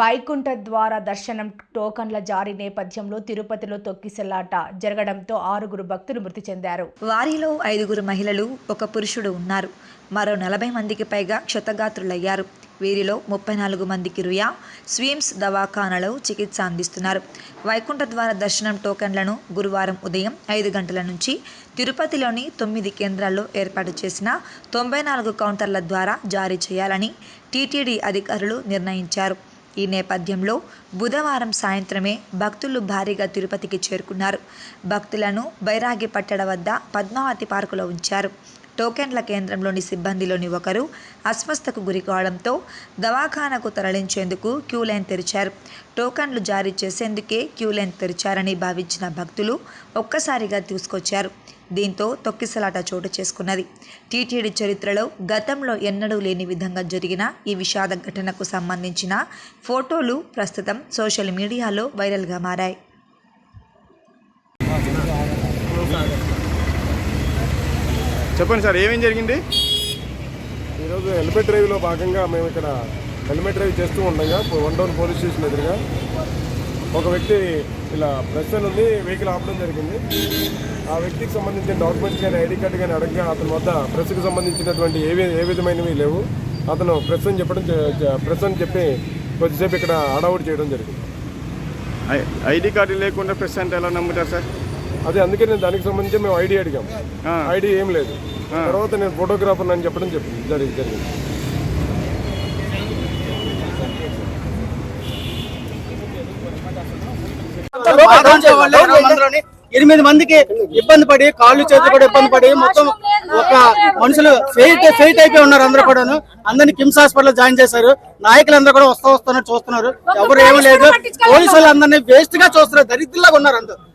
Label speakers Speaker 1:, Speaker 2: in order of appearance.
Speaker 1: వైకుంఠ ద్వార దర్శనం టోకన్ల జారీ నేపథ్యంలో తిరుపతిలో తొక్కిసలాట జరగడంతో ఆరుగురు భక్తులు మృతి చెందారు.
Speaker 2: వారిలో ఐదుగురు మహిళలు ఒక పురుషుడు ఉన్నారు. మరో నలభై మందికి పైగా క్షతగాత్రులయ్యారు. వీరిలో ముప్పై నాలుగు మందికి రుయా స్వీమ్స్ దవాఖానలో చికిత్స అందిస్తున్నారు. వైకుంఠ ద్వార దర్శనం టోకెన్లను గురువారం ఉదయం ఐదు గంటల నుంచి తిరుపతిలోని తొమ్మిది కేంద్రాల్లో ఏర్పాటు చేసిన తొంభై నాలుగు కౌంటర్ల ద్వారా జారీ చేయాలని టీటీడీ అధికారులు నిర్ణయించారు. ఈ నేపథ్యంలో బుధవారం సాయంత్రమే భక్తులు భారీగా తిరుపతికి చేరుకున్నారు. భక్తులను బైరాగి పట్టడ వద్ద పద్మావతి పార్కులో ఉంచారు. టోకెన్ల కేంద్రంలోని సిబ్బందిలోని ఒకరు అస్వస్థకు గురి కావడంతో దవాఖానకు తరలించేందుకు క్యూ లైన్ తెరిచారు. టోకన్లు జారీ చేసేందుకే క్యూ లైన్ తెరిచారని భావించిన భక్తులు ఒక్కసారిగా తీసుకొచ్చారు. దీంతో తొక్కిసలాట చోటు చేసుకున్నది. టీటీడీ చరిత్రలో గతంలో ఎన్నడూ లేని విధంగా జరిగిన ఈ విషాద ఘటనకు సంబంధించిన ఫోటోలు ప్రస్తుతం సోషల్ మీడియాలో వైరల్గా మారాయి.
Speaker 3: చెప్పండి సార్ ఏమేం జరిగింది?
Speaker 4: ఈరోజు హెల్మెట్ డ్రైవ్లో భాగంగా మేము ఇక్కడ హెల్మెట్ డ్రైవ్ చేస్తూ ఉండగా వన్ టౌన్ పోలీస్ స్టేషన్ ఎదురుగా ఒక వ్యక్తి ఇలా ప్రెస్ అని ఉంది వెహికల్ ఆపడం జరిగింది. ఆ వ్యక్తికి సంబంధించిన డాక్యుమెంట్స్ కానీ ఐడి కార్డు కానీ అడగగా అతని వద్ద ప్రెస్కి సంబంధించినటువంటి ఏ వి- ఏ విధమైనవి లేవు. అతను ప్రెస్ అని చెప్పడం ప్రెస్ అని చెప్పి కొద్దిసేపు ఇక్కడ హడావుడి చేయడం జరిగింది.
Speaker 3: ఐడి కార్డు లేకుండా ప్రెస్ అంటే ఎలా నమ్ముతారు సార్?
Speaker 4: అదే అందుకే నేను దానికి సంబంధించి మేము ఐడి అడిగాం.
Speaker 3: ఆ.
Speaker 4: ఐడి ఏం లేదు. తర్వాత నేను ఫోటోగ్రాఫర్ అని చెప్పడం చెప్పింది జరిగింది జరిగింది.
Speaker 5: ఎనిమిది మందికి ఇబ్బంది పడి కాళ్ళు చేతులు కూడా ఇబ్బంది పడి మొత్తం ఒక మనుషులు ఫెయిట్ ఫెయిట్ అయిపోయి ఉన్నారు అందరూ కూడాను. అందరిని కిమ్స్ హాస్పిటల్ జాయిన్ చేశారు. నాయకులందరూ కూడా వస్తా వస్తున్నారు చూస్తున్నారు. ఎవరు ఏమీ లేదు. పోలీసులు అందరినీ వేస్ట్గా చూస్తున్నారు. దరిద్రులాగా ఉన్నారు అందరూ.